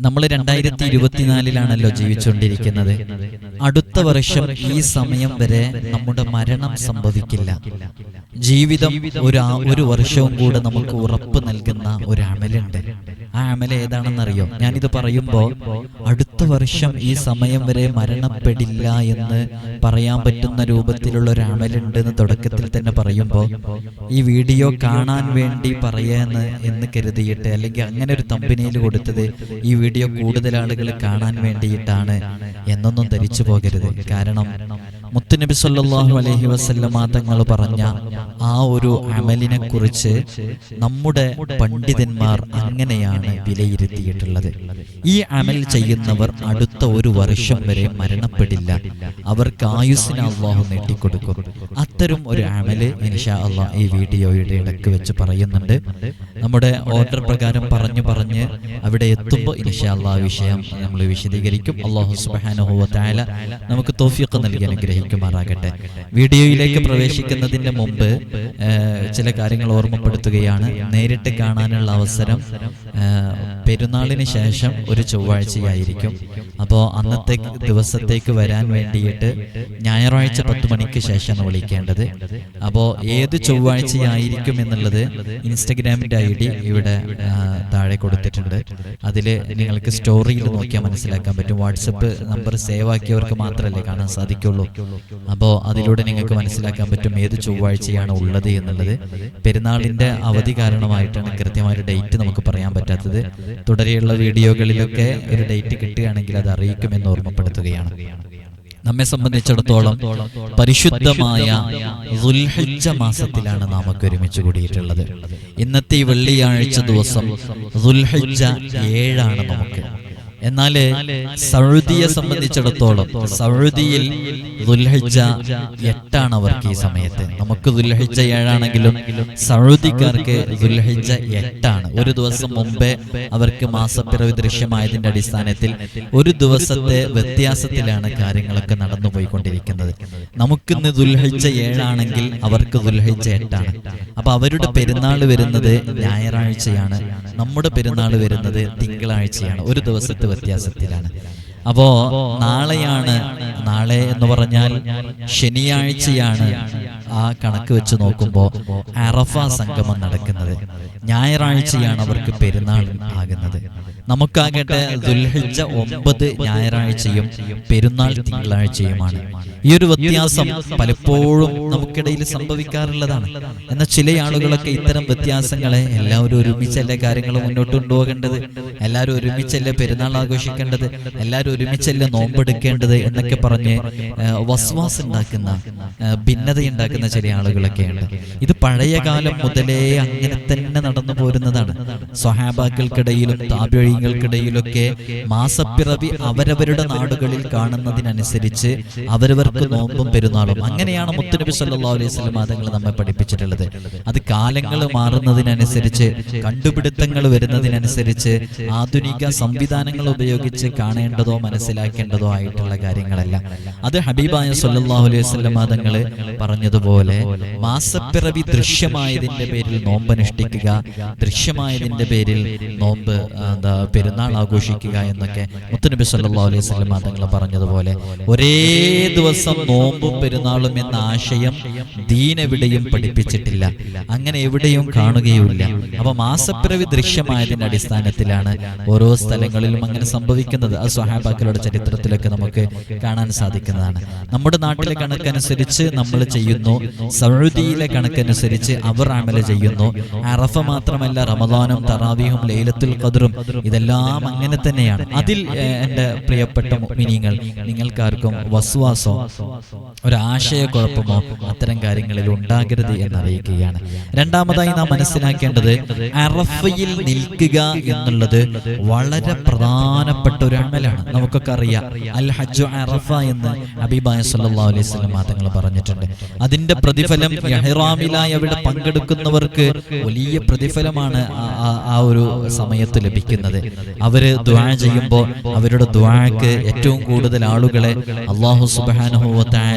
നമ്മൾ രണ്ടായിരത്തി ഇരുപത്തിനാലിലാണല്ലോ ജീവിച്ചുകൊണ്ടിരിക്കുന്നത്. അടുത്ത വർഷം ഈ സമയം വരെ നമ്മുടെ മരണം സംഭവിക്കില്ല. ജീവിതം ഒരു ഒരു വർഷവും കൂടെ നമുക്ക് ഉറപ്പ് നൽകുന്ന ഒരു അമലുണ്ട്. ആ അമല ഏതാണെന്നറിയോ? ഞാനിത് പറയുമ്പോൾ അടുത്ത വർഷം ഈ സമയം വരെ മരണപ്പെടില്ല എന്ന് പറയാൻ പറ്റുന്ന രൂപത്തിലുള്ള ഒരു അമലുണ്ട് എന്ന് തുടക്കത്തിൽ തന്നെ പറയുമ്പോൾ ഈ വീഡിയോ കാണാൻ വേണ്ടി പറയാന്ന് എന്ന് കരുതിയിട്ട് അല്ലെങ്കിൽ അങ്ങനെ ഒരു തമ്പനിയിൽ കൊടുത്തത് ഈ വീഡിയോ കൂടുതൽ ആളുകൾ കാണാൻ വേണ്ടിയിട്ടാണ് എന്നൊന്നും ധരിച്ചു പോകരുത്. കാരണം മുത്തുനബി സല്ലാഹു അലഹി വസല്ലമ തങ്ങൾ പറഞ്ഞ ആ ഒരു അമലിനെ കുറിച്ച് നമ്മുടെ പണ്ഡിതന്മാർ അങ്ങനെയാണ് വിലയിരുത്തിയിട്ടുള്ളത്. ഈ അമൽ ചെയ്യുന്നവർ അടുത്ത ഒരു വർഷം വരെ മരണപ്പെടില്ല. അവർക്ക് ആയുസ്സിന് അള്ളാഹു നീട്ടിക്കൊടുക്കും അത്തരം ഒരു അമൽ ഇൻഷാ അള്ളാഹ് ഈ വീഡിയോയുടെ ഇടയ്ക്ക് വെച്ച് പറയുന്നുണ്ട്. നമ്മുടെ ഓർഡർ പ്രകാരം പറഞ്ഞു പറഞ്ഞ് അവിടെ എത്തുമ്പോൾ ഇൻഷാ അള്ളാഹ് വിഷയം നമ്മൾ വിശദീകരിക്കും. അള്ളാഹു തആല നമുക്ക് തോഫിയൊക്കെ നൽകി അനുഗ്രഹിക്കുമാറാകട്ടെ. വീഡിയോയിലേക്ക് പ്രവേശിക്കുന്നതിന് മുമ്പ് ചില കാര്യങ്ങൾ ഓർമ്മപ്പെടുത്തുകയാണ്. നേരിട്ട് കാണാനുള്ള അവസരം പെരുന്നാളിന് ശേഷം ഒരു ചൊവ്വാഴ്ചയായിരിക്കും. അപ്പോൾ അന്നത്തെ ദിവസത്തേക്ക് വരാൻ വേണ്ടിയിട്ട് ഞായറാഴ്ച പത്ത് മണിക്ക് ശേഷമാണ് വിളിക്കേണ്ടത്. അപ്പോൾ ഏത് ചൊവ്വാഴ്ചയായിരിക്കും എന്നുള്ളത് ഇൻസ്റ്റഗ്രാമിന്റെ ഐ ഡി ഇവിടെ താഴെ കൊടുത്തിട്ടുണ്ട്. അതിൽ നിങ്ങൾക്ക് സ്റ്റോറിയിൽ നോക്കിയാൽ മനസ്സിലാക്കാൻ പറ്റും. വാട്സപ്പ് നമ്പർ സേവ് ആക്കിയവർക്ക് മാത്രമല്ലേ കാണാൻ സാധിക്കുള്ളൂ. അപ്പോൾ അതിലൂടെ നിങ്ങൾക്ക് മനസ്സിലാക്കാൻ പറ്റും ഏത് ചൊവ്വാഴ്ചയാണ് ഉള്ളത് എന്നുള്ളത്. പെരുന്നാളിന്റെ അവധി കാരണമായിട്ടാണ് കൃത്യമായ ഡേറ്റ് നമുക്ക് പറയാൻ പറ്റാത്തത്. തുടരെയുള്ള വീഡിയോകളിലൊക്കെ ഒരു ഡേറ്റ് കിട്ടുകയാണെങ്കിൽ അത് അറിയിക്കുമെന്ന് ഓർമ്മപ്പെടുത്തുകയാണ്. നമ്മെ സംബന്ധിച്ചിടത്തോളം പരിശുദ്ധമായ മാസത്തിലാണ് നാം ഒക്കെ ഒരുമിച്ച് കൂടിയിട്ടുള്ളത്. ഇന്നത്തെ ഈ വെള്ളിയാഴ്ച ദിവസം ഏഴാണ് നമുക്ക്. എന്നാൽ സൗദിയെ സംബന്ധിച്ചിടത്തോളം സൗദിയിൽ ദുൽഹിജ്ജ എട്ടാണ് അവർക്ക് ഈ സമയത്ത്. നമുക്ക് ദുൽഹിജ്ജ ഏഴാണെങ്കിലും സൗദിക്കാർക്ക് ദുൽഹിജ്ജ എട്ടാണ്. ഒരു ദിവസം മുമ്പേ അവർക്ക് മാസപ്പിറവി ദൃശ്യമായതിന്റെ അടിസ്ഥാനത്തിൽ ഒരു ദിവസത്തെ വ്യത്യാസത്തിലാണ് കാര്യങ്ങളൊക്കെ നടന്നു പോയിക്കൊണ്ടിരിക്കുന്നത്. നമുക്കിന്ന് ദുൽഹിജ്ജ ഏഴാണെങ്കിൽ അവർക്ക് ദുൽഹിജ്ജ എട്ടാണ്. അപ്പൊ അവരുടെ പെരുന്നാൾ വരുന്നത് ഞായറാഴ്ചയാണ്. നമ്മുടെ പെരുന്നാൾ വരുന്നത് തിങ്കളാഴ്ചയാണ്. ഒരു ദിവസത്തെ വ്യത്യാസത്തിലാണ്. അപ്പോ നാളെയാണ് നാളെ എന്ന് പറഞ്ഞാൽ ശനിയാഴ്ചയാണ് ആ കണക്ക് വെച്ച് നോക്കുമ്പോൾ അറഫ സംഗമം നടക്കുന്നത്. ഞായറാഴ്ചയാണ് അവർക്ക് പെരുന്നാൾ ആകുന്നത്. നമുക്കാകട്ടെ ദുൽഹിജ ഒമ്പത് ഞായറാഴ്ചയും പെരുന്നാൾ തിങ്കളാഴ്ചയുമാണ്. ഈ ഒരു വ്യത്യാസം പലപ്പോഴും നമുക്കിടയിൽ സംഭവിക്കാറുള്ളതാണ്. എന്നാൽ ചില ആളുകളൊക്കെ ഇത്തരം വ്യത്യാസങ്ങളെ എല്ലാവരും ഒരുമിച്ചല്ലേ കാര്യങ്ങൾ മുന്നോട്ട് കൊണ്ടുപോകേണ്ടത്? എല്ലാവരും ഒരുമിച്ചല്ലേ പെരുന്നാൾ ആഘോഷിക്കേണ്ടത്? എല്ലാവരും ഒരുമിച്ചല്ലേ നോമ്പെടുക്കേണ്ടത് എന്നൊക്കെ പറഞ്ഞ് വസ്വാസ് ഉണ്ടാക്കുന്ന ഭിന്നതയുണ്ടാക്കുന്ന ചില ആളുകളൊക്കെയുണ്ട്. ഇത് പഴയ കാലം മുതലേ അങ്ങനെ തന്നെ നടന്നു പോരുന്നതാണ്. സ്വഹാബാക്കൾക്കിടയിലും താപിഴികൾക്കിടയിലൊക്കെ മാസപ്പിറവി അവരവരുടെ നാടുകളിൽ കാണുന്നതിനനുസരിച്ച് അവരവർക്ക് നോമ്പും പെരുന്നാളും അങ്ങനെയാണ് മുത്തുനബി സല്ലാ അലൈഹി സ്വലം തങ്ങൾ നമ്മെ പഠിപ്പിച്ചിട്ടുള്ളത്. അത് കാലങ്ങൾ മാറുന്നതിനനുസരിച്ച് കണ്ടുപിടുത്തങ്ങൾ വരുന്നതിനനുസരിച്ച് ആധുനിക സംവിധാനങ്ങൾ ഉപയോഗിച്ച് കാണേണ്ടതോ മനസ്സിലാക്കേണ്ടതോ ആയിട്ടുള്ള കാര്യങ്ങളല്ല. അത് ഹബീബായ സല്ലല്ലാഹു അലൈഹി വസല്ലം തങ്ങൾ പറഞ്ഞതുപോലെ മാസപ്പിറവി ദൃശ്യമായതിന്റെ പേരിൽ നോമ്പ് അനുഷ്ഠിക്കുക ദൃശ്യമായതിന്റെ പേരിൽ നോമ്പ് എന്താ പെരുന്നാൾ ആഘോഷിക്കുക എന്നൊക്കെ മുത്തനബി സല്ലാ അലൈഹി വസല്ലം തങ്ങൾ പറഞ്ഞതുപോലെ ഒരേ ദിവസം നോമ്പും പെരുന്നാളും എന്ന ആശയം ദീനെവിടെയും പഠിപ്പിച്ചിട്ടില്ല. അങ്ങനെ എവിടെയും കാണുകയുമില്ല. അപ്പൊ മാസപ്പിറവി ദൃശ്യമായതിന്റെ അടിസ്ഥാനത്തിലാണ് ഓരോ സ്ഥലങ്ങളിലും അങ്ങനെ സംഭവിക്കുന്നത്. ആ സ്വഹാബാക്കളുടെ ചരിത്രത്തിലൊക്കെ നമുക്ക് കാണാൻ സാധിക്കുന്നതാണ്. നമ്മുടെ നാട്ടിലെ കണക്കനുസരിച്ച് നമ്മൾ ചെയ്യുന്നു സൗദിയിലെ കണക്കനുസരിച്ച് അവർ അമല ചെയ്യുന്നു. അറഫ മാത്രമല്ല റമദാനും തറാവിയും ലൈലത്തുൽ ഖദറും ഇതെല്ലാം അങ്ങനെ തന്നെയാണ്. അതിൽ എന്റെ പ്രിയപ്പെട്ട മിനിങ്ങൾ നിങ്ങൾക്കാർക്കും വസ്വാസോ ഒരാശയക്കുഴപ്പമോ അത്തരം കാര്യങ്ങളിൽ ഉണ്ടാകരുത് എന്നറിയിക്കുകയാണ്. രണ്ടാമതായി നാം മനസ്സിലാക്കേണ്ടത് അറഫയിൽ നിൽക്കുക എന്നുള്ളത് വളരെ പ്രധാനപ്പെട്ട ഒരു അമലാണ്. നമുക്കൊക്കെ അറിയാം. അൽ ഹജ്ജു അറഫ എന്ന് അബിബായ സല്ലാ അലൈഹി വസല്ലം മാതങ്ങൾ പറഞ്ഞിട്ടുണ്ട്. അതിന്റെ അതിന്റെ പ്രതിഫലം ഇഹ്റാമിലായി അവിടെ പങ്കെടുക്കുന്നവർക്ക് വലിയ പ്രതിഫലമാണ് ആ- ഒരു സമയത്ത് ലഭിക്കുന്നത്. അവർ ദ്വാ ചെയ്യുമ്പോൾ അവരുടെ ദ്വാക്ക് ഏറ്റവും കൂടുതൽ ആളുകളെ അള്ളാഹു സുബാനുഭവത്തായ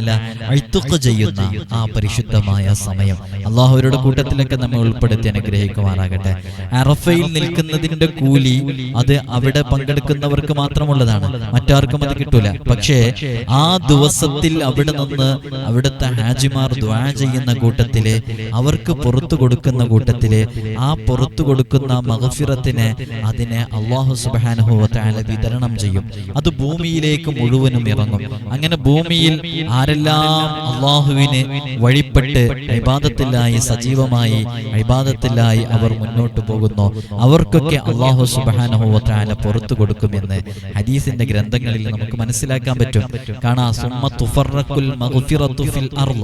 അഴുത്തുക്ക് ചെയ്യുന്ന ആ പരിശുദ്ധമായ സമയം. അള്ളാഹുവരുടെ കൂട്ടത്തിലൊക്കെ നമ്മൾ ഉൾപ്പെടുത്തി അനുഗ്രഹിക്കുമാറാകട്ടെ. അറഫയിൽ നിൽക്കുന്നതിന്റെ കൂലി അത് അവിടെ പങ്കെടുക്കുന്നവർക്ക് മാത്രമുള്ളതാണ്. മറ്റാർക്കും അത് കിട്ടൂല. പക്ഷേ ആ ദിവസത്തിൽ അവിടെ നിന്ന് അവിടുത്തെ ഹാജിമാർ ദ്വാ ചെയ്യുന്ന കൂട്ടത്തിൽ അവർക്ക് പുറത്തു കൊടുക്കുന്ന കൂട്ടത്തിൽ ആ പുറത്തു കൊടുക്കുന്ന മഹഫിറത്തിന് അതിനെ അള്ളാഹു സുബാനുഭവത്തായ വിതരണം ചെയ്യും. അത് ഭൂമിയിലേക്ക് മുഴുവനും ഇറങ്ങും. അങ്ങനെ ഭൂമിയിൽ ആരെല്ലാം അള്ളാഹുവിന് വഴിപ്പെട്ട് അഭിബാധത്തിലായി സജീവമായി അഭിബാധത്തിലായി അവർ മുന്നോട്ട് പോകുന്നു. അവർക്കൊക്കെ അള്ളാഹു സുബാനുഭവത്തായ പുറത്തു കൊടുക്കുമെന്ന് ഹദീസിന്റെ ഗ്രന്ഥങ്ങളിൽ നമുക്ക് മനസ്സിലാക്കാൻ പറ്റും. കാണാ സുമ്മ തുഫറക്കുൽ മഗ്ഫിറത്തു ഫിൽ അർൾ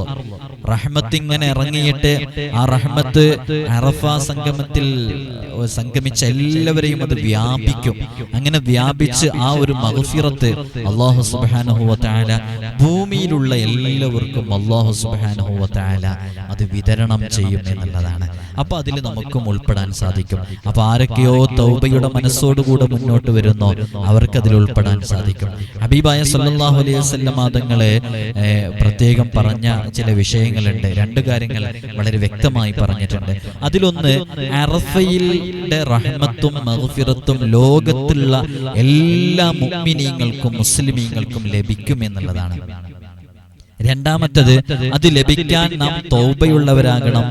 റഹ്മത്ത് ഇങ്ങനെ ഇറങ്ങിയിട്ട് ആ റഹ്മത്ത് അറഫ സംഗമത്തിൽ സംഗമിച്ച എല്ലാവരെയും അത് വ്യാപിക്കും. അങ്ങനെ വ്യാപിച്ച് ആ ഒരു മഗ്ഫിറത്ത് അള്ളാഹു സുബ്ഹാനഹു തആല ഭൂമിയിലുള്ള എല്ലാവർക്കും അള്ളാഹു സുബ്ഹാനഹു തആല അത് വിതരണം ചെയ്യും എന്നുള്ളതാണ്. അപ്പൊ അതിൽ നമുക്കും ഉൾപ്പെടാൻ സാധിക്കും. അപ്പൊ ആരൊക്കെയോ തൗബയുടെ മനസ്സോടുകൂടെ മുന്നോട്ട് വരുന്നോ അവർക്ക് അതിൽ ഉൾപ്പെടാൻ സാധിക്കും. ഹബീബായ സല്ലാഹു അലൈഹി വസല്ലം മാതങ്ങളെ പ്രത്യേകം പറഞ്ഞ ചില വിഷയങ്ങളുണ്ട്. രണ്ട് കാര്യങ്ങൾ വളരെ വ്യക്തമായി പറഞ്ഞിട്ടുണ്ട്. അതിലൊന്ന് അറഫയിലെ റഹ്മത്തും മഹഫിറത്തും ലോകത്തുള്ള എല്ലാ മുഅ്മിനീങ്ങൾക്കും മുസ്ലിമീങ്ങൾക്കും ലഭിക്കും എന്നുള്ളതാണ് രണ്ടാമത്തത് അത് ലഭിക്കാൻ നാം തൗബയുള്ളവരാകണം.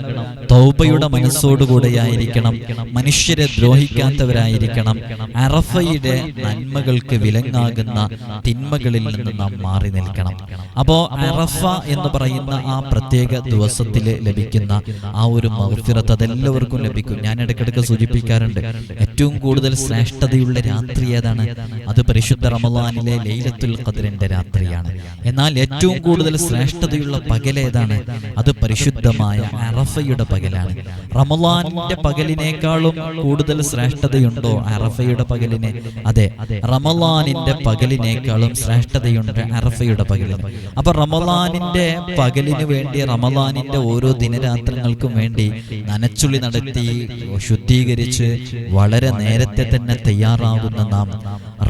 തൗബയുടെ മനസ്സോടുകൂടെയായിരിക്കണം. മനുഷ്യരെ ദ്രോഹിക്കാത്തവരായിരിക്കണം. അറഫയുടെ നന്മകൾക്ക് വിലങ്ങാകുന്ന തിന്മകളിൽ നിന്ന് നാം മാറി നിൽക്കണം. അപ്പോ അറഫ എന്ന് പറയുന്ന ആ പ്രത്യേക ദിവസത്തിൽ ലഭിക്കുന്ന ആ ഒരു മൗഫിറത്ത് അതെല്ലാവർക്കും ലഭിക്കും. ഞാൻ ഇടയ്ക്കിടയ്ക്ക് സൂചിപ്പിക്കാറുണ്ട്. ഏറ്റവും കൂടുതൽ ശ്രേഷ്ഠതയുള്ള രാത്രി ഏതാണ്? അത് പരിശുദ്ധ റമദാനിലെ ലൈലത്തുൽ ഖദറിന്റെ രാത്രിയാണ്. എന്നാൽ ഏറ്റവും കൂടുതൽ ശ്രേഷ്ഠതയുള്ള പകലേതാണ് അത് പരിശുദ്ധമായ അറഫയുടെ പകലാണ്. റമലാന്റെ പകലിനേക്കാളും കൂടുതൽ ശ്രേഷ്ഠതയുണ്ടോ അറഫയുടെ പകലിന്? അതെ റമലാനിന്റെ പകലിനേക്കാളും ശ്രേഷ്ഠതയുണ്ട് അറഫയുടെ പകലിന്. അപ്പൊ റമലാനിന്റെ പകലിന് വേണ്ടി റമലാനിന്റെ ഓരോ ദിനരാത്രങ്ങൾക്കും വേണ്ടി നനച്ചുളി നടത്തി ശുദ്ധീകരിച്ച് വളരെ നേരത്തെ തന്നെ തയ്യാറാകുന്ന നാം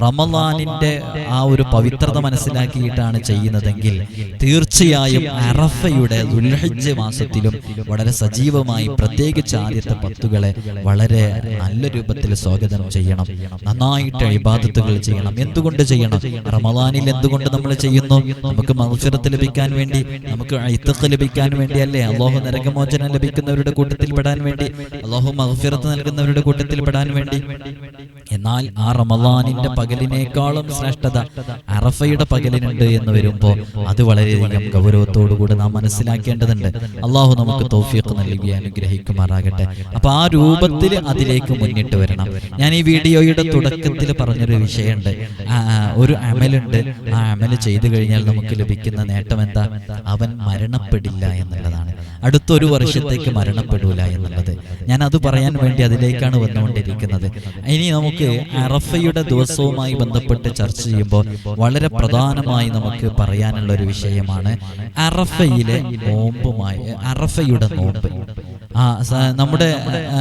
റമലാനിന്റെ ആ ഒരു പവിത്രത മനസ്സിലാക്കിയിട്ടാണ് ചെയ്യുന്നതെങ്കിൽ തീർച്ചയായും അറഫയുടെ ദുൽഹജ്ജ് മാസത്തിലും വളരെ സജീവമായി പ്രത്യേകിച്ച് ആദ്യത്തെ പത്തുകളെ വളരെ നല്ല രൂപത്തിൽ സ്വാഗതം ചെയ്യണം. നന്നായിട്ട് ഇബാദത്തുകൾ ചെയ്യണം. എന്തുകൊണ്ട് ചെയ്യണം? റമലാനിൽ എന്തുകൊണ്ട് നമ്മൾ ചെയ്യുന്നു? നമുക്ക് മത്സരത്ത് ലഭിക്കാൻ വേണ്ടി നമുക്ക് ഐത്തക്ക് ലഭിക്കാൻ വേണ്ടി അല്ലേ? അള്ളാഹു നരകമോചനം ലഭിക്കുന്നവരുടെ കൂട്ടത്തിൽ പെടാൻ വേണ്ടി അള്ളാഹു മഹഫിറത്ത് നൽകുന്നവരുടെ കൂട്ടത്തിൽ പെടാൻ വേണ്ടി. എന്നാൽ ആ റമദാനിന്റെ പകലിനേക്കാളും ശ്രേഷ്ഠത അറഫയുടെ പകലിനുണ്ട് എന്ന് വരുമ്പോൾ അത് വളരെയധികം ഗൗരവത്തോടുകൂടി നാം മനസ്സിലാക്കേണ്ടതുണ്ട്. അള്ളാഹു നമുക്ക് തൗഫീഖ് നൽകി അനുഗ്രഹിക്കുമാറാകട്ടെ. അപ്പൊ ആ രൂപത്തിൽ അതിലേക്ക് മുന്നിട്ട് വരണം. ഞാൻ ഈ വീഡിയോയുടെ തുടക്കത്തിൽ പറഞ്ഞൊരു വിഷയമുണ്ട്. ഒരു അമലുണ്ട്. ആ അമൽ ചെയ്തു കഴിഞ്ഞാൽ നമുക്ക് ലഭിക്കുന്ന നേട്ടം എന്താ? അവൻ മരണപ്പെടില്ല എന്നുള്ളതാണ്. അടുത്തൊരു വർഷത്തേക്ക് മരണപ്പെടൂല എന്നുള്ളത്. ഞാൻ അത് പറയാൻ വേണ്ടി അതിലേക്കാണ് വന്നുകൊണ്ടിരിക്കുന്നത്. ഇനി നമുക്ക് അറഫയുടെ ദിവസവുമായി ബന്ധപ്പെട്ട് ചർച്ച ചെയ്യുമ്പോൾ വളരെ പ്രധാനമായി നമുക്ക് പറയാനുള്ള ഒരു വിഷയമാണ് അറഫയിലെ നോമ്പുമായി അറഫയുടെ നോമ്പ്. ആ നമ്മുടെ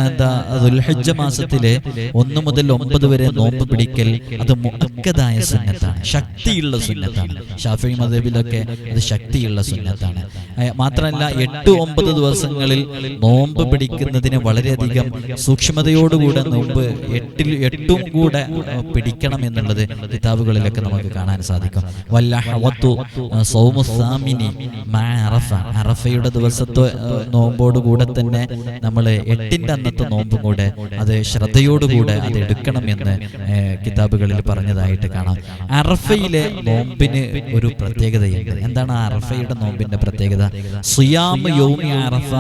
എന്താ ദുൽഹജ്ജ മാസത്തിലെ ഒന്ന് മുതൽ ഒമ്പത് വരെ നോമ്പ് പിടിക്കൽ അത് മുക്കതായ സുന്നത്താണ്. ശക്തിയുള്ള സുന്നത്താണ്. ഷാഫി മദബിലൊക്കെ അത് ശക്തിയുള്ള സുന്നത്താണ്. മാത്രമല്ല എട്ട് ഒമ്പത് ദിവസങ്ങളിൽ നോമ്പ് പിടിക്കുന്നതിന് വളരെയധികം സൂക്ഷ്മതയോടുകൂടെ നോമ്പ് എട്ടിൽ എട്ടും കൂടെ പിടിക്കണം എന്നുള്ളത് കിതാബുകളിലൊക്കെ നമുക്ക് കാണാൻ സാധിക്കും. വല്ല സൗമുസാമിനി അറഫ. അറഫയുടെ ദിവസത്തെ നോമ്പോടുകൂടെ തന്നെ നമ്മൾ എട്ടിന്റെ അന്നത്തെ നോമ്പും കൂടെ അത് ശ്രദ്ധയോടുകൂടെ അത് എടുക്കണമെന്ന് കിതാബുകളിൽ പറഞ്ഞതായിട്ട് കാണാം. അറഫയിലെ നോമ്പിന് ഒരു പ്രത്യേകതയുണ്ട്. എന്താണ് അറഫയുടെ നോമ്പിന്റെ പ്രത്യേകത? അറഫ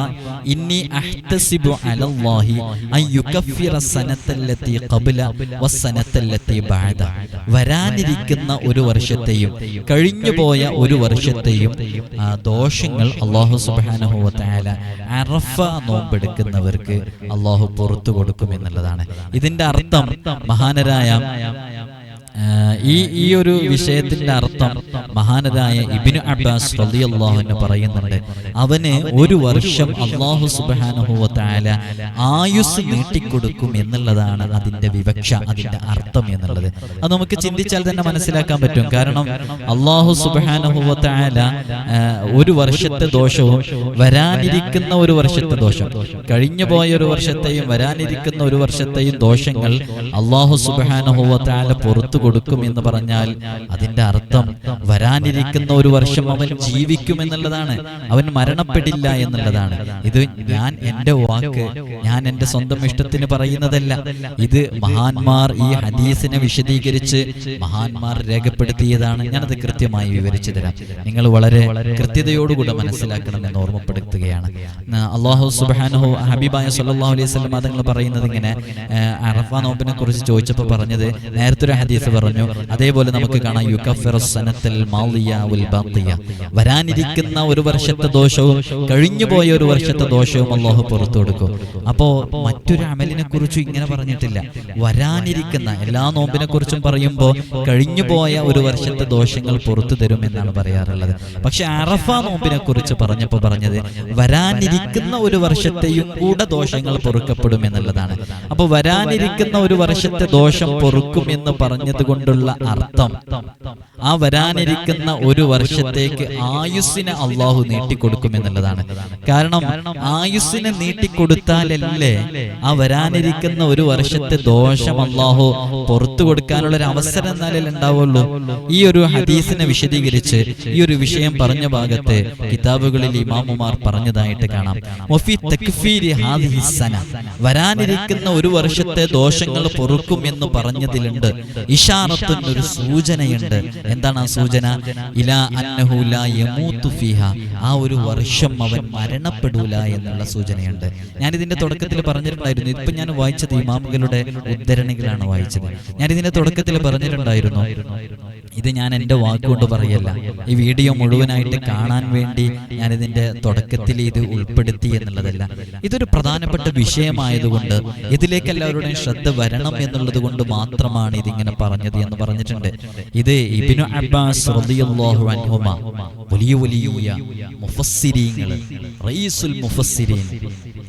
ഇന്നി അഹ്തസിബു അലല്ലാഹി ഖബ്ല വരാനിരിക്കുന്ന ഒരു വർഷത്തെയും കഴിഞ്ഞുപോയ ഒരു വർഷത്തെയും ദോഷങ്ങൾ അള്ളാഹു സുബ്ഹാനഹു വതആല അറഫ നോമ്പെടുക്കുന്നവർക്ക് അള്ളാഹു പുറത്തു കൊടുക്കും എന്നുള്ളതാണ്. ഇതിന്റെ അർത്ഥം മഹാനരായ ഈ ഈ ഒരു വിഷയത്തിന്റെ അർത്ഥം മഹാനരായ ഇബിനു അബ്ബാസ് റളിയല്ലാഹു പറയുന്നുണ്ട്. അവന് ഒരു വർഷം അള്ളാഹു തആല ആയുസ് നീട്ടിക്കൊടുക്കും എന്നുള്ളതാണ് അതിന്റെ വിവക്ഷ അതിന്റെ അർത്ഥം എന്നുള്ളത്. അത് നമുക്ക് ചിന്തിച്ചാൽ തന്നെ മനസ്സിലാക്കാൻ പറ്റും. കാരണം അള്ളാഹു തആല ഒരു വർഷത്തെ ദോഷവും വരാനിരിക്കുന്ന ഒരു വർഷത്തെ ദോഷം. കഴിഞ്ഞു പോയ ഒരു വർഷത്തെയും വരാനിരിക്കുന്ന ഒരു വർഷത്തെയും ദോഷങ്ങൾ അള്ളാഹു തആല പുറത്തു കൊടുക്കും എന്ന് പറഞ്ഞാൽ അതിന്റെ അർത്ഥം വരാനിരിക്കുന്ന ഒരു വർഷം അവൻ ജീവിക്കും എന്നുള്ളതാണ്. അവൻ മരണപ്പെടില്ല എന്നുള്ളതാണ്. ഇത് ഞാൻ എന്റെ വാക്ക് ഞാൻ എന്റെ സ്വന്തം ഇഷ്ടത്തിന് പറയുന്നതല്ല. ഇത് മഹാന്മാർ ഈ ഹദീസിനെ വിശദീകരിച്ച് മഹാന്മാർ രേഖപ്പെടുത്തിയതാണ്. ഞാനത് കൃത്യമായി വിവരിച്ചു തരാം. നിങ്ങൾ വളരെ കൃത്യതയോടുകൂടെ മനസ്സിലാക്കണമെന്ന് ഓർമ്മപ്പെടുത്തുകയാണ്. അള്ളാഹു സുബാനഹു ഹബീബായ സല്ലല്ലാഹു അലൈഹി വസല്ലം തങ്ങൾ പറയുന്നത് ഇങ്ങനെ അറഫ നോമ്പിനെ കുറിച്ച് ചോദിച്ചപ്പോൾ പറഞ്ഞത് നേരത്തെ ഒരു ഹദീസ് പറഞ്ഞു. അതേപോലെ നമുക്ക് കാണാം വരാനിരിക്കുന്ന ഒരു വർഷത്തെ ദോഷവും കഴിഞ്ഞു പോയ ഒരു വർഷത്തെ ദോഷവും അള്ളാഹു പുറത്തു കൊടുക്കും. അപ്പോ മറ്റൊരു അമലിനെ കുറിച്ചും ഇങ്ങനെ പറഞ്ഞിട്ടില്ല. വരാനിരിക്കുന്ന എല്ലാ നോമ്പിനെ കുറിച്ചും പറയുമ്പോൾ കഴിഞ്ഞു പോയ ഒരു വർഷത്തെ ദോഷങ്ങൾ പുറത്തു തരും എന്നാണ് പറയാറുള്ളത്. പക്ഷെ അറഫ നോമ്പിനെ കുറിച്ച് പറഞ്ഞപ്പോൾ പറഞ്ഞത് വരാനിരിക്കുന്ന ഒരു വർഷത്തെയും കൂടെ ദോഷങ്ങൾ പൊറുക്കപ്പെടും എന്നുള്ളതാണ്. അപ്പൊ വരാനിരിക്കുന്ന ഒരു വർഷത്തെ ദോഷം പൊറുക്കും എന്ന് പറഞ്ഞത് കൊണ്ടുള്ള അർത്ഥം. ആ വരാനിരിക്കുന്ന ഒരു വർഷത്തേക്ക് ആയുസ്സിനെ അള്ളാഹു നീട്ടിക്കൊടുക്കും എന്നുള്ളതാണ്. കാരണം ആയുസ്സിനെ നീട്ടിക്കൊടുത്താലല്ലേ ആ വരാനിരിക്കുന്ന ഒരു വർഷത്തെ ദോഷം അള്ളാഹു പുറത്തു കൊടുക്കാനുള്ള ഒരു അവസരം എന്നാലേ ഉണ്ടാവുള്ളൂ. ഈ ഒരു ഹദീസിനെ വിശദീകരിച്ച് ഈ ഒരു വിഷയം പറഞ്ഞ ഭാഗത്ത് കിതാബുകളിൽ ഇമാമുമാർ പറഞ്ഞതായിട്ട് കാണാം. വരാനിരിക്കുന്ന ഒരു വർഷത്തെ ദോഷങ്ങൾ പൊറുക്കും എന്ന് പറഞ്ഞതിലുണ്ട്. ഇഷാറത്തിന് ഒരു സൂചനയുണ്ട്. എന്താണ് ആ സൂചന? ഇലാ അന്നഹു ലാ യമൂതു ഫീഹ. ആ ഒരു വർഷം അവൻ മരണപ്പെടൂല എന്നുള്ള സൂചനയുണ്ട്. ഞാൻ ഇതിന്റെ തുടക്കത്തിൽ പറഞ്ഞിട്ടുണ്ടായിരുന്നു. ഇപ്പൊ ഞാൻ വായിച്ചത് ഇമാമുകളുടെ ഉദ്ധരണികളാണ് വായിച്ചത്. ഞാൻ ഇതിന്റെ തുടക്കത്തിൽ പറഞ്ഞിട്ടുണ്ടായിരുന്നു. ഇത് ഞാൻ എന്റെ വാക്കുകൊണ്ട് പറയല്ല. ഈ വീഡിയോ മുഴുവനായിട്ട് കാണാൻ വേണ്ടി ഞാൻ ഇതിന്റെ തുടക്കത്തിൽ ഇത് ഉൾപ്പെടുത്തി എന്നുള്ളതല്ല. ഇതൊരു പ്രധാനപ്പെട്ട വിഷയമായതുകൊണ്ട് ഇതിലേക്ക് എല്ലാവരുടെയും ശ്രദ്ധ വരണം എന്നുള്ളത് കൊണ്ട് മാത്രമാണ് ഇതിങ്ങനെ പറഞ്ഞത് എന്ന് പറഞ്ഞിട്ടുണ്ട്. ഇത് ഇബിനു അബ്ബാസ് വലിയ വലിയ മുഫസ്സിരീങ്ങൾ റയീസുൽ മുഫസ്സിരീൻ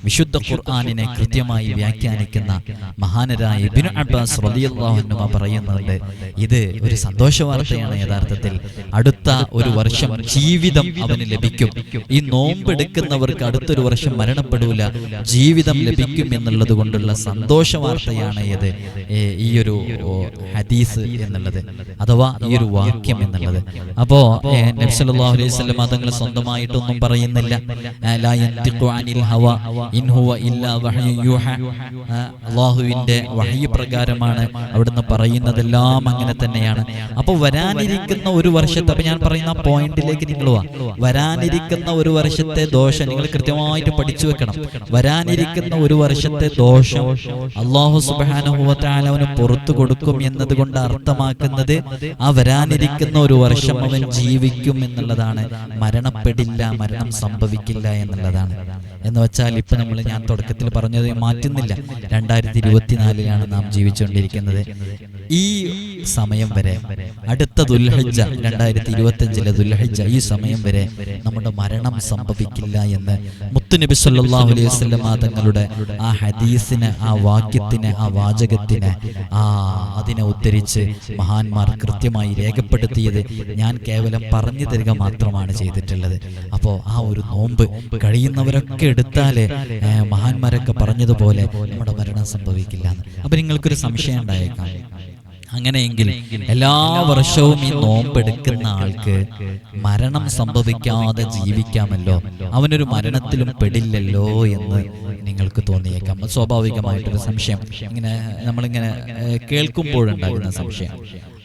വിശുദ്ധ ഖുർആനിനെ കൃത്യമായി വ്യാഖ്യാനിക്കുന്ന മഹാനരായ ഇബ്നു അബ്ബാസ് പറയുന്നുണ്ട്. ഇത് ഒരു സന്തോഷ വാർത്തയാണ് യഥാർത്ഥത്തിൽ. അടുത്ത ഒരു വർഷം ജീവിതം അവന് ലഭിക്കും. ഈ നോമ്പെടുക്കുന്നവർക്ക് അടുത്തൊരു വർഷം മരണപ്പെടൂല. ജീവിതം ലഭിക്കും എന്നുള്ളത് കൊണ്ടുള്ള സന്തോഷ വാർത്തയാണ് ഇത്. ഈ ഒരു ഹദീസ് എന്നുള്ളത്. അഥവാ ഈ ഒരു വാക്യം എന്നുള്ളത്. അപ്പോ ഏ, അലൈഹി തങ്ങൾ സ്വന്തമായിട്ടൊന്നും പറയുന്നില്ല. അള്ളാഹുവിന്റെ വഹി പ്രകാരമാണ് അവിടുന്ന് പറയുന്നതെല്ലാം അങ്ങനെ തന്നെയാണ്. അപ്പോൾ വരാനിരിക്കുന്ന ഒരു വർഷത്തെ അപ്പൊ ഞാൻ പറയുന്ന പോയിന്റിലേക്ക് നിങ്ങൾ വാ. വരാനിരിക്കുന്ന ഒരു വർഷത്തെ ദോഷം നിങ്ങൾ കൃത്യമായിട്ട് പഠിച്ചു വെക്കണം. വരാനിരിക്കുന്ന ഒരു വർഷത്തെ ദോഷം അള്ളാഹു സുബാനുഭവത്താൽ പുറത്തു കൊടുക്കും എന്നതുകൊണ്ട് അർത്ഥമാക്കുന്നത് ആ വരാനിരിക്കുന്ന ഒരു വർഷം അവൻ ജീവിക്കും എന്നുള്ളതാണ്. മരണപ്പെടില്ല മരണം സംഭവിക്കില്ല എന്നുള്ളതാണ്. എന്ന് വെച്ചാൽ ഇപ്പൊ നമ്മൾ ഞാൻ തുടക്കത്തിൽ പറഞ്ഞത് മാറ്റുന്നില്ല. രണ്ടായിരത്തി ഇരുപത്തിനാലിലാണ് നാം ജീവിച്ചുകൊണ്ടിരിക്കുന്നത്. ഈ സമയം വരെ അടുത്ത ദുൽഹജ്ജ രണ്ടായിരത്തി ഇരുപത്തി അഞ്ചിലെ ദുൽഹജ്ജ ഈ സമയം വരെ നമ്മുടെ മരണം സംഭവിക്കില്ല എന്ന് മുത്തുനബി സല്ലല്ലാഹു അലൈഹി വസല്ലം തങ്ങളുടെ ആ ഹദീസിന് ആ വാക്യത്തിന് ആ വാചകത്തിന് ആ അതിനെ ഉദ്ധരിച്ച് മഹാന്മാർ കൃത്യമായി രേഖപ്പെടുത്തിയത് ഞാൻ കേവലം പറഞ്ഞു തരിക മാത്രമാണ് ചെയ്തിട്ടുള്ളത്. അപ്പോൾ ആ ഒരു നോമ്പ് കഴിയുന്നവരൊക്കെ എടുത്താലേ മഹാന്മാരൊക്കെ പറഞ്ഞതുപോലെ നമ്മുടെ മരണം സംഭവിക്കില്ല അപ്പൊ നിങ്ങൾക്കൊരു സംശയം ഉണ്ടായേക്കാം. അങ്ങനെയെങ്കിൽ എല്ലാ വർഷവും ഈ നോമ്പെടുക്കുന്ന ആൾക്ക് മരണം സംഭവിക്കാതെ ജീവിക്കാമല്ലോ. അവനൊരു മരണത്തിലും പെടില്ലല്ലോ എന്ന് നിങ്ങൾക്ക് തോന്നിയേക്കാം. സ്വാഭാവികമായിട്ടൊരു സംശയം. ഇങ്ങനെ നമ്മളിങ്ങനെ കേൾക്കുമ്പോഴുണ്ടാകുന്ന സംശയം.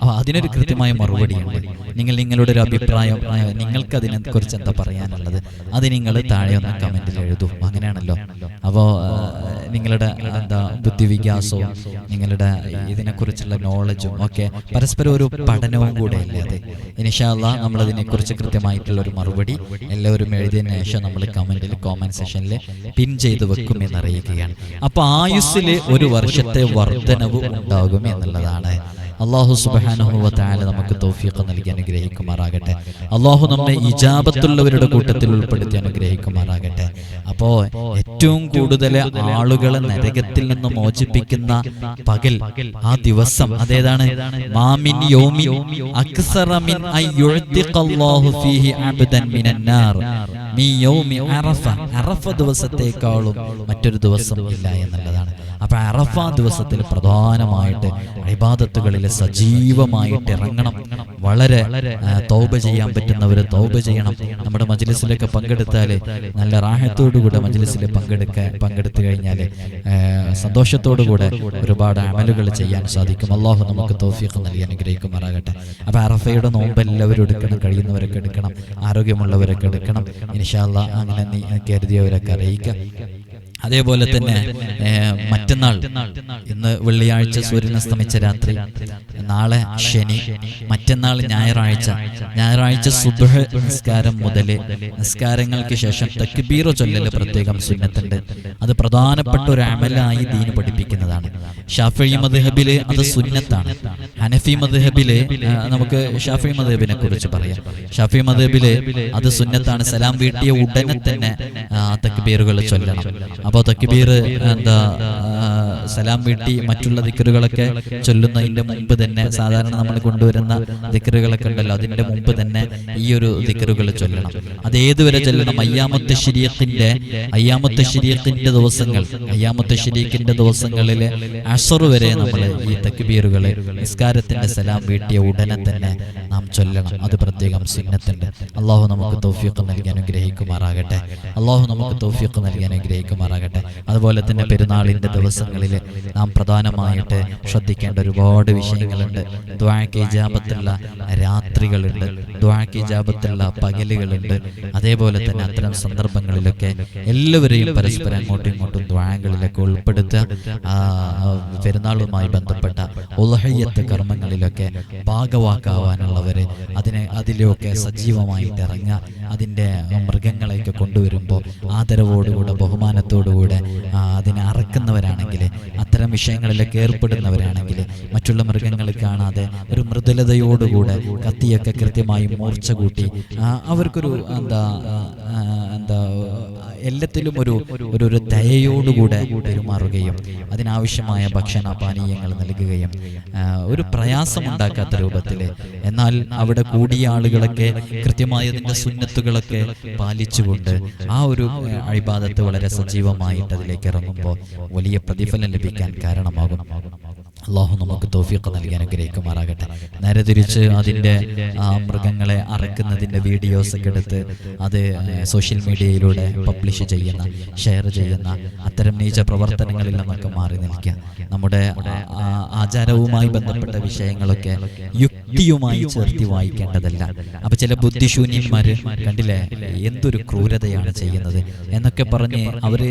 അപ്പൊ അതിനൊരു കൃത്യമായ മറുപടിയുണ്ട്. നിങ്ങൾ നിങ്ങളുടെ ഒരു അഭിപ്രായം നിങ്ങൾക്ക് അതിനെ കുറിച്ച് എന്താ പറയാനുള്ളത്? അത് നിങ്ങൾ താഴെ ഒന്ന് കമന്റിൽ എഴുതും. അങ്ങനെയാണല്ലോ. അപ്പോ ആ, നിങ്ങളുടെ എന്താ ബുദ്ധിവികാസവും നിങ്ങളുടെ ഇതിനെക്കുറിച്ചുള്ള നോളജും ഒക്കെ പരസ്പരം ഒരു പഠനവും കൂടെ അല്ലേ ഇനിഷാല്ല നമ്മൾ അതിനെക്കുറിച്ച് കൃത്യമായിട്ടുള്ള ഒരു മറുപടി എല്ലാവരും എഴുതിയതിനു ശേഷം നമ്മൾ കമന്റിൽ കോമന്റ് സെഷനിൽ പിൻ ചെയ്ത് വെക്കും എന്നറിയിക്കുകയാണ്. അപ്പൊ ആയുസ്സിൽ ഒരു വർഷത്തെ വർധനവ് ഉണ്ടാകും എന്നുള്ളതാണ്. അള്ളാഹു സുബാനുഭവത്തായ നമുക്ക് തൗഫീഖ് നൽകി അനുഗ്രഹിക്കുമാറാകട്ടെ. അള്ളാഹു നമ്മെ ഇജാബത്തുള്ളവരുടെ കൂട്ടത്തിൽ ഉൾപ്പെടുത്തി അനുഗ്രഹിക്കുമാറാകട്ടെ. അപ്പോ ഏറ്റവും കൂടുതൽ ആളുകളെ നരകത്തിൽ നിന്ന് മോചിപ്പിക്കുന്ന പകൽ ആ ദിവസം അതേതാണ്? മാമിൻ യൗമിൻ അക്സറ മിൻ അൻ യുഅ്തിഖല്ലാഹു ഫീഹി അബ്ദൻ മിനൻ നാർ. മീ യൗമി അറഫ അറഫ ദിവസത്തേക്കാളും മറ്റൊരു ദിവസം ഇല്ല എന്നുള്ളതാണ്. അപ്പൊ അറഫ ദിവസത്തിൽ പ്രധാനമായിട്ട് അഭിബാധത്തുകളിൽ സജീവമായിട്ട് ഇറങ്ങണം. വളരെ തൗബ ചെയ്യാൻ പറ്റുന്നവർ തൗബ ചെയ്യണം. നമ്മുടെ മജ്ലിസിലൊക്കെ പങ്കെടുത്താൽ നല്ല റാഹത്തോടുകൂടെ മജ്ലിസിൽ പങ്കെടുക്ക പങ്കെടുത്തു കഴിഞ്ഞാൽ സന്തോഷത്തോടുകൂടെ ഒരുപാട് അമലുകൾ ചെയ്യാൻ സാധിക്കും. അള്ളാഹു നമുക്ക് തൗഫീഖ് നൽകി അനുഗ്രഹിക്കുമാറാകട്ടെ. അപ്പൊ അറഫയുടെ നോമ്പ് എല്ലാവരും എടുക്കണം കഴിയുന്നവരൊക്കെ എടുക്കണം ആരോഗ്യമുള്ളവരൊക്കെ എടുക്കണം. ഇൻഷാല്ല അങ്ങനെ നീ കരുതിയവരൊക്കെ അറിയിക്കുക അതേപോലെ തന്നെ മറ്റന്നാൾ ഇന്ന് വെള്ളിയാഴ്ച സൂര്യൻ അസ്തമിച്ച രാത്രി നാളെ ശനി മറ്റന്നാൾ ഞായറാഴ്ച. ഞായറാഴ്ച സുബഹ നിസ്കാരം മുതൽ നിസ്കാരങ്ങൾക്ക് ശേഷം തക്ബീർ ചൊല്ലൽ പ്രത്യേകം സുന്നത്തുണ്ട്. അത് പ്രധാനപ്പെട്ട ഒരു അമലായി ദീന് പഠിപ്പിക്കുന്നതാണ്. ഷാഫി മദ്ഹബിൽ അത് സുന്നത്താണ്. ഹനഫി മദ്ഹബിൽ നമുക്ക് ഷാഫി മദ്ഹബിനെ കുറിച്ച് പറയാം. ഷാഫി മദ്ഹബിൽ അത് സുന്നത്താണ്. സലാം വീട്ടിയ ഉടനെ തന്നെ തക്ബീറുകൾ ചൊല്ലണം. അപ്പോൾ തക്ബീർ എന്താ സലാം വീട്ടി മറ്റുള്ള ദിക്കറുകളൊക്കെ ചൊല്ലുന്നതിന്റെ മുമ്പ് തന്നെ സാധാരണ നമ്മൾ കൊണ്ടുവരുന്ന ദിക്കറുകളൊക്കെ ഉണ്ടല്ലോ. അതിന്റെ മുമ്പ് തന്നെ ഈ ഒരു ദിക്കറുകൾ ചൊല്ലണം. അത് ഏതുവരെ ചൊല്ലണം? അയ്യാമത്തെ ശരീരത്തിന്റെ അയ്യാമത്തെ ശരീരത്തിന്റെ ദിവസങ്ങൾ. അയ്യാമത്തെ ശരീരത്തിന്റെ ദിവസങ്ങളിൽ അസർ വരെ നമ്മൾ ഈ തക്ബീറുകൾ നിസ്കാരത്തിന്റെ സലാം വീട്ടിയ ഉടനെ തന്നെ നാം ചൊല്ലണം. അത് പ്രത്യേകം സുന്നത്തുണ്ട്. അള്ളാഹു നമുക്ക് തൗഫീഖ് നൽകി അനുഗ്രഹിക്കുമാറാകട്ടെ. അള്ളാഹു നമുക്ക് തൗഫീഖ് നൽകി അനുഗ്രഹിക്കുമാറാകട്ടെ. അതുപോലെ തന്നെ പെരുന്നാളിന്റെ ദിവസങ്ങളിൽ നാം പ്രധാനമായിട്ട് ശ്രദ്ധിക്കേണ്ട ഒരുപാട് വിഷയങ്ങളുണ്ട്. ദ്വാക്ക് ജാപത്തുള്ള രാത്രികളുണ്ട്. ദ്വാക്ക് ജാപത്തുള്ള പകലുകളുണ്ട്. അതേപോലെ തന്നെ അത്തരം സന്ദർഭങ്ങളിലൊക്കെ എല്ലാവരെയും പരസ്പരം അങ്ങോട്ടും ഇങ്ങോട്ടും ദ്വാകളിലൊക്കെ ഉൾപ്പെടുത്തുക. പെരുന്നാളുമായി ബന്ധപ്പെട്ട ഉലഹയ്യത്ത് കർമ്മങ്ങളിലൊക്കെ ഭാഗവാക്കാവാനുള്ളവർ അതിനെ അതിലൊക്കെ സജീവമായിട്ട് ഇറങ്ങുക. അതിന്റെ മൃഗങ്ങളെയൊക്കെ കൊണ്ടുവരുമ്പോൾ ആദരവോടുകൂടെ ബഹുമാനത്തോടുകൂടെ ആ, അതിനെ അറക്കുന്നവരാണെങ്കിൽ അത്തരം വിഷയങ്ങളിലൊക്കെ ഏർപ്പെടുന്നവരാണെങ്കിൽ മറ്റുള്ള മൃഗങ്ങൾ കാണാതെ ഒരു മൃദുലതയോടുകൂടെ കത്തിയൊക്കെ കൃത്യമായി മൂർച്ച കൂട്ടി അവർക്കൊരു എന്താ എന്താ എല്ലാത്തിലും ഒരു ഒരു ഒരു ദയയോടുകൂടെ പെരുമാറുകയും അതിനാവശ്യമായ ഭക്ഷണ പാനീയങ്ങൾ നൽകുകയും ഒരു പ്രയാസമുണ്ടാക്കാത്ത രൂപത്തിൽ എന്നാൽ അവിടെ കൂടിയ ആളുകളൊക്കെ കൃത്യമായി അതിന്റെ സുന്നത്തുകളൊക്കെ പാലിച്ചുകൊണ്ട് ആ ഒരു അഴിബാദത്ത് വളരെ സജീവമായിട്ട് അതിലേക്ക് ഇറങ്ങുമ്പോൾ വലിയ പ്രതിഫലം ലഭിക്കാൻ കാരണമാകും. അള്ളാഹു നമുക്ക് തോഫീഖ് നൽകി അനുഗ്രഹിക്കുമാറാകട്ടെ. നേരെ തിരിച്ച് അതിന്റെ ആ മൃഗങ്ങളെ അറക്കുന്നതിന്റെ വീഡിയോസ് ഒക്കെ എടുത്ത് അത് സോഷ്യൽ മീഡിയയിലൂടെ പബ്ലിഷ് ചെയ്യുന്ന ഷെയർ ചെയ്യുന്ന അത്തരം നീച്ച പ്രവർത്തനങ്ങളിൽ നിന്നൊക്കെ മാറി നിൽക്കുക നമ്മുടെ ആചാരവുമായി ബന്ധപ്പെട്ട വിഷയങ്ങളൊക്കെ യുക്തിയുമായി ചേർത്തി വായിക്കേണ്ടതല്ല. അപ്പൊ ചില ബുദ്ധിശൂന്യന്മാർ കണ്ടില്ലേ? എന്തൊരു ക്രൂരതയാണ് ചെയ്യുന്നത് എന്നൊക്കെ പറഞ്ഞ് അവർ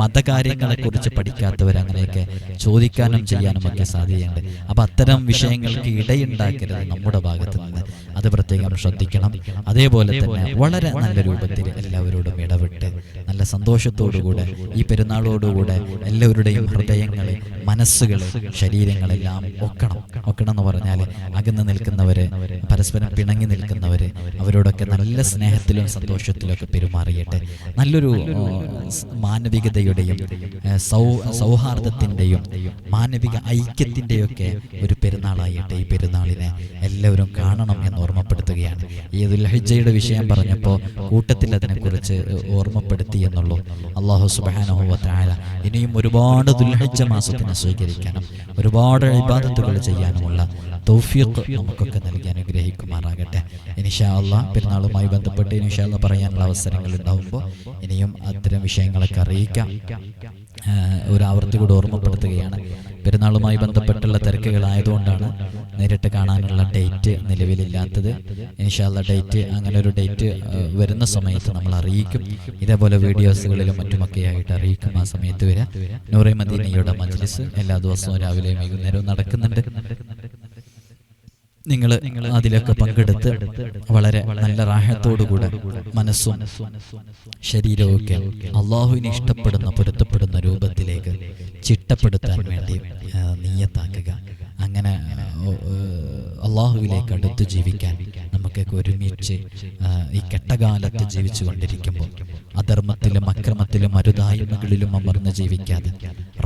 മതകാര്യങ്ങളെക്കുറിച്ച് പഠിക്കാത്തവർ അങ്ങനെയൊക്കെ ചോദിക്കാനും ചെയ്യാനും ഒക്കെ സാധ്യതയുണ്ട്. അപ്പൊ അത്തരം വിഷയങ്ങൾക്ക് ഇടയുണ്ടാക്കരുത് നമ്മുടെ ഭാഗത്ത് നിന്ന്. അത് പ്രത്യേകം ശ്രദ്ധിക്കണം. അതേപോലെ തന്നെ വളരെ നല്ല രൂപത്തിൽ എല്ലാവരോടും ഇടപെട്ട് നല്ല സന്തോഷത്തോടുകൂടെ ഈ പെരുന്നാളോടുകൂടെ എല്ലാവരുടെയും ഹൃദയങ്ങളെ മനസ്സുകളെ ശരീരങ്ങളെല്ലാം ഒക്കണം. ഒക്കണം എന്ന് പറഞ്ഞാൽ അകന്നു നിൽക്കുന്നവര് പരസ്പരം പിണങ്ങി നിൽക്കുന്നവര് അവരോടൊക്കെ നല്ല സ്നേഹത്തിലും സന്തോഷത്തിലും ഒക്കെ പെരുമാറിയിട്ട് നല്ലൊരു ആ, മാനവിക സൗ സൗഹാർദ്ദത്തിന്റെയും മാനവിക ഐക്യത്തിന്റെയൊക്കെ ഒരു പെരുന്നാളായിട്ട് ഈ പെരുന്നാളിനെ എല്ലാവരും കാണണം എന്ന് ഓർമ്മപ്പെടുത്തുകയാണ്. ഈ ദുൽഹജ്ജയുടെ വിഷയം പറഞ്ഞപ്പോൾ കൂട്ടത്തിൽ അതിനെക്കുറിച്ച് ഓർമ്മപ്പെടുത്തി എന്നുള്ളൂ. അള്ളാഹു സുബാനുഭവത്തായ ഇനിയും ഒരുപാട് ദുൽഹജ്ജ മാസത്തിനെ സ്വീകരിക്കാനും ഒരുപാട് ഇബാദത്തുകൾ ചെയ്യാനുമുള്ള തൗഫീഖ് നമുക്കൊക്കെ നൽകി അനുഗ്രഹിക്കുമാറാകട്ടെ. അള്ളാഹ് പെരുന്നാളുമായി ബന്ധപ്പെട്ട് അള്ളാഹ് പറയാനുള്ള അവസരങ്ങൾ ഉണ്ടാകുമ്പോൾ ഇനിയും അത്തരം വിഷയങ്ങളൊക്കെ അറിയിക്കാം. ഒരു ആവർത്തി കൂടെ ഓർമ്മപ്പെടുത്തുകയാണ്. പെരുന്നാളുമായി ബന്ധപ്പെട്ടുള്ള തിരക്കുകളായതുകൊണ്ടാണ് നേരിട്ട് കാണാനുള്ള ഡേറ്റ് നിലവിലില്ലാത്തത്. ഇനിഷാല്ല ഡേറ്റ് അങ്ങനെ ഒരു ഡേറ്റ് വരുന്ന സമയത്ത് നമ്മൾ അറിയിക്കും. ഇതേപോലെ വീഡിയോസുകളിലും മറ്റുമൊക്കെ ആയിട്ട് അറിയിക്കും ആ സമയത്ത് വരെ. നൂറെ മദീനയുടെ മജ്ലിസ് എല്ലാ ദിവസവും രാവിലെയും വൈകുന്നേരവും നടക്കുന്നുണ്ട്. നിങ്ങൾ അതിലൊക്കെ പങ്കെടുത്ത് വളരെ നല്ല റാഹത്തോടുകൂടെ മനസ്സും ശരീരവും ഒക്കെ അള്ളാഹുവിന് ഇഷ്ടപ്പെടുന്ന പൊരുത്തപ്പെടുന്ന രൂപത്തിലേക്ക് ചിട്ടപ്പെടുത്താൻ വേണ്ടി നീയത്താക്കുക. അങ്ങനെ അള്ളാഹുവിലേക്ക് അടുത്ത് ജീവിക്കാൻ നമുക്കൊക്കെ ഒരുമിച്ച് ഈ കെട്ടകാലത്ത് ജീവിച്ചു കൊണ്ടിരിക്കുമ്പോൾ അധർമ്മത്തിലും അക്രമത്തിലും അരുതായ്മകളിലും അമർന്ന് ജീവിക്കാതെ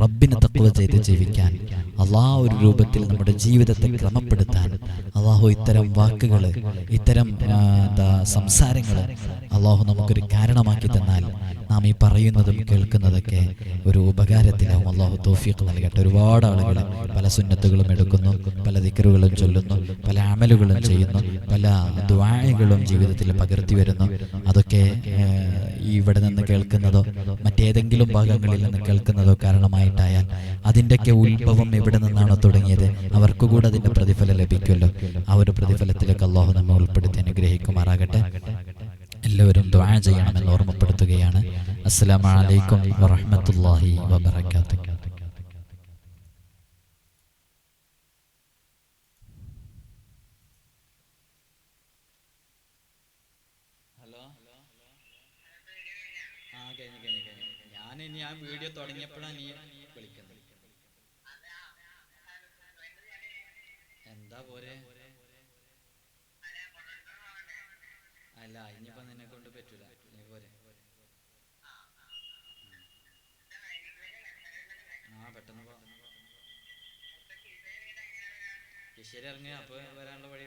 റബ്ബിനെ തത്വ ചെയ്ത് ജീവിക്കാൻ അള്ളാഹ് ഒരു രൂപത്തിൽ നമ്മുടെ ജീവിതത്തെ ക്രമപ്പെടുത്താൻ അള്ളാഹു ഇത്തരം വാക്കുകൾ ഇത്തരം എന്താ സംസാരങ്ങൾ അള്ളാഹു നമുക്കൊരു കാരണമാക്കി തന്നാൽ നാം ഈ പറയുന്നതും കേൾക്കുന്നതൊക്കെ ഒരു ഉപകാരത്തിലാവും. അള്ളാഹു തോഫീഖ് നൽകട്ടെ. ഒരുപാട് ആളുകൾ പല സുന്നത്തുകളും എടുക്കുന്നു പല ദിക്കറുകളും ചൊല്ലുന്നു പല അമലുകളും ചെയ്യുന്നു പല ദ്വായകളും ജീവിതത്തിൽ പകർത്തി വരുന്നു. അതൊക്കെ ഈ ഇവിടെ നിന്ന് കേൾക്കുന്നതോ മറ്റേതെങ്കിലും ഭാഗങ്ങളിൽ നിന്ന് കേൾക്കുന്നതോ കാരണമായിട്ടായാൽ അതിന്റെയൊക്കെ ഉത്ഭവം എവിടെ നിന്നാണോ തുടങ്ങിയത്? അവർക്ക് കൂടെ അതിന്റെ പ്രതിഫലം ലഭിക്കുമല്ലോ. ആ ഒരു പ്രതിഫലത്തിലേക്ക് അള്ളാഹു നമ്മെ ഉൾപ്പെടുത്തി അനുഗ്രഹിക്കുമാറാകട്ടെ. എല്ലാവരും ദ്വാഴ ചെയ്യണമെന്ന് ഓർമ്മപ്പെടുത്തുകയാണ്. അലൈക്കും വറഹ്മത്തുള്ളാഹി വബറകാതുഹു ഹലോ ആ കഴിഞ്ഞു കഴിഞ്ഞു കഴിഞ്ഞു ഞാൻ ഇനി ആ വീഡിയോ തുടങ്ങിയപ്പോഴാണ് നീ വിളിക്കുന്നത്? എന്താ പോരെ? അല്ല ഇനിയിപ്പോ നിന്നെ കൊണ്ട് പറ്റൂല. നീ പോരെ. ആ പെട്ടെന്ന് പോ. ശരി ഇറങ്ങിയ അപ്പൊ വരാനുള്ള വഴി